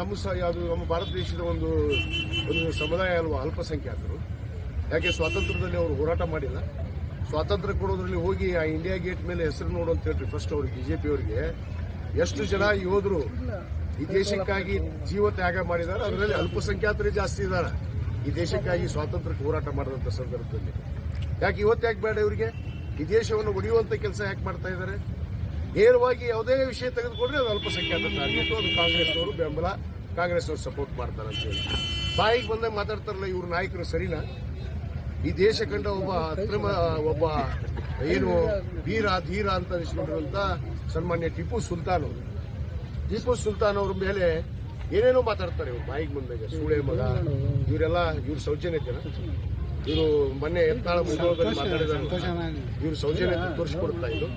ನಮ್ಮ ಸಹ ಯಾವುದು ನಮ್ಮ ಭಾರತ ದೇಶದ ಒಂದು ಒಂದು ಸಮುದಾಯ ಅಲ್ವಾ, ಅಲ್ಪಸಂಖ್ಯಾತರು. ಯಾಕೆ ಸ್ವಾತಂತ್ರ್ಯದಲ್ಲಿ ಅವರು ಹೋರಾಟ ಮಾಡಿಲ್ಲ. ಸ್ವಾತಂತ್ರ್ಯ ಕೊಡೋದ್ರಲ್ಲಿ ಹೋಗಿ ಆ ಇಂಡಿಯಾ ಗೇಟ್ ಮೇಲೆ ಹೆಸರು ನೋಡು ಅಂತ ಹೇಳ್ರಿ ಫಸ್ಟ್ ಅವ್ರಿಗೆ ಬಿಜೆಪಿ ಅವರಿಗೆ. ಎಷ್ಟು ಜನ ಯೋಧರು ಈ ದೇಶಕ್ಕಾಗಿ ಜೀವ ತ್ಯಾಗ ಮಾಡಿದ್ದಾರೆ ಅದರಲ್ಲಿ ಅಲ್ಪಸಂಖ್ಯಾತರೇ ಜಾಸ್ತಿ ಇದ್ದಾರೆ ಈ ದೇಶಕ್ಕಾಗಿ ಸ್ವಾತಂತ್ರ್ಯಕ್ಕೆ ಹೋರಾಟ ಮಾಡಿದಂಥ ಸಂದರ್ಭದಲ್ಲಿ. ಯಾಕೆ ಇವತ್ತು ಯಾಕೆ ಬೇಡ ಇವರಿಗೆ? ಈ ದೇಶವನ್ನು ಒಡೆಯುವಂಥ ಕೆಲಸ ಯಾಕೆ ಮಾಡ್ತಾ ಇದ್ದಾರೆ ನೇರವಾಗಿ ಯಾವುದೇ ವಿಷಯ ತೆಗೆದುಕೊಂಡ್ರೆ ಅದು ಅಲ್ಪಸಂಖ್ಯಾತ ಟಾರ್ಗೆಟ್ ಅದು ಕಾಂಗ್ರೆಸ್ ಅವರು ಬೆಂಬಲ ಕಾಂಗ್ರೆಸ್ ಅವರು ಸಪೋರ್ಟ್ ಮಾಡ್ತಾರೆ ಅಂತ ಹೇಳಿ. ಬಾಯಿಗೆ ಬಂದಾಗ ಮಾತಾಡ್ತಾರಲ್ಲ, ಇವ್ರ ನಾಯಕರು ಸರಿನಾ? ಈ ದೇಶ ಕಂಡ ಒಬ್ಬ ಅಕ್ರಮ, ಒಬ್ಬ ಏನು ವೀರ ಧೀರ ಅಂತ ಅನಿಸ್ಕೊಂಡಿರುವಂತ ಸನ್ಮಾನ್ಯ ಟಿಪ್ಪು ಸುಲ್ತಾನ್ ಅವರು. ಟಿಪ್ಪು ಸುಲ್ತಾನ್ ಅವ್ರ ಮೇಲೆ ಏನೇನೋ ಮಾತಾಡ್ತಾರೆ ಇವ್ರು ಬಾಯಿಗೆ ಬಂದಾಗ, ಸೂಳೆ ಮಗ, ಇವರೆಲ್ಲ, ಇವ್ರ ಸೌಜನ್ಯತೆನ? ಇವರು ಮೊನ್ನೆ ಎತ್ತಾಳ ಮುಗಿದಲ್ಲಿ ಮಾತಾಡಿದ್ರು ಇವ್ರ ಸೌಜನ್ಯತೆ ತೋರಿಸ್ಕೊಡ್ತಾ ಇದ್ದು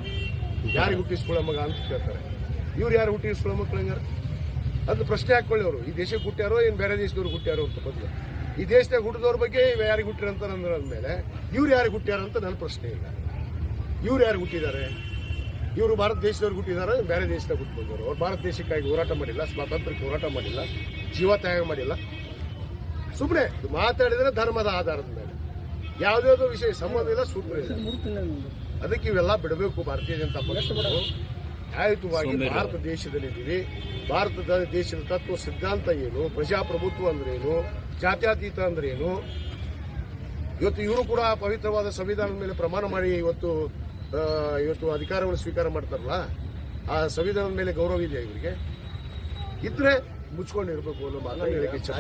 ಯಾರಿಗೆ ಹುಟ್ಟಿಸ್ಕೊಳ್ಳೋ ಮಗ ಅಂತ ಕೇಳ್ತಾರೆ. ಇವ್ರು ಯಾರು ಹುಟ್ಟಿಸ್ಕೊಳ್ಳೋ ಮಕ್ಕಳು ಹಂಗಾರ? ಅದು ಪ್ರಶ್ನೆ ಹಾಕೊಳ್ಳಿ ಅವರು. ಈ ದೇಶಕ್ಕೆ ಹುಟ್ಟ್ಯಾರೋ ಏನು ಬೇರೆ ದೇಶದವ್ರು ಹುಟ್ಟ್ಯಾರೋ ಅಂತ ಬದಲು ಈ ದೇಶದಾಗ ಹುಟ್ಟಿದವ್ರ ಬಗ್ಗೆ ಯಾರಿಗೆ ಹುಟ್ಟಿರಂತ ಮೇಲೆ ಇವ್ರು ಯಾರಿಗೆ ಹುಟ್ಟ್ಯಾರ ಅಂತ ನನ್ನ ಪ್ರಶ್ನೆ ಇಲ್ಲ. ಇವ್ರು ಯಾರು ಹುಟ್ಟಿದ್ದಾರೆ? ಇವರು ಭಾರತ ದೇಶದವ್ರು ಹುಟ್ಟಿದಾರೆ ಬೇರೆ ದೇಶದಾಗ ಹುಟ್ಟಿಬಂದವರು ಅವ್ರು ಭಾರತ ದೇಶಕ್ಕಾಗಿ ಹೋರಾಟ ಮಾಡಿಲ್ಲ, ಸ್ವಾತಂತ್ರ್ಯಕ್ಕೆ ಹೋರಾಟ ಮಾಡಿಲ್ಲ, ಜೀವ ತ್ಯಾಗ ಮಾಡಿಲ್ಲ. ಸುಮ್ಮನೆ ಮಾತಾಡಿದ್ರೆ ಧರ್ಮದ ಆಧಾರದ ಮೇಲೆ. ಯಾವುದ್ಯಾವುದೋ ವಿಷಯ, ಸಂಬಂಧ ಇಲ್ಲ, ಸೂತ್ರ ಇಲ್ಲ. ಅದಕ್ಕೆ ಇವೆಲ್ಲ ಬಿಡಬೇಕು ಭಾರತೀಯ ಜನತಾ ಪಕ್ಷಗಳು ನ್ಯಾಯಯುತವಾಗಿ ಭಾರತ ದೇಶದಲ್ಲಿದ್ದೀವಿ ಭಾರತದ ದೇಶದ ತತ್ವ ಸಿದ್ಧಾಂತ ಏನು? ಪ್ರಜಾಪ್ರಭುತ್ವ ಅಂದ್ರೆ ಏನು? ಜಾತ್ಯತೀತ ಅಂದ್ರೆ ಏನು? ಇವತ್ತು ಇವರು ಕೂಡ ಪವಿತ್ರವಾದ ಸಂವಿಧಾನದ ಮೇಲೆ ಪ್ರಮಾಣ ಮಾಡಿ ಇವತ್ತು ಇವತ್ತು ಅಧಿಕಾರವನ್ನು ಸ್ವೀಕಾರ ಮಾಡ್ತಾರಲ್ಲ ಆ ಸಂವಿಧಾನದ ಮೇಲೆ ಗೌರವ ಇದೆಯಾ ಇವರಿಗೆ? ಇದ್ರೆ ಮುಚ್ಕೊಂಡಿರ್ಬೇಕು ಅನ್ನೋ ಮಾತು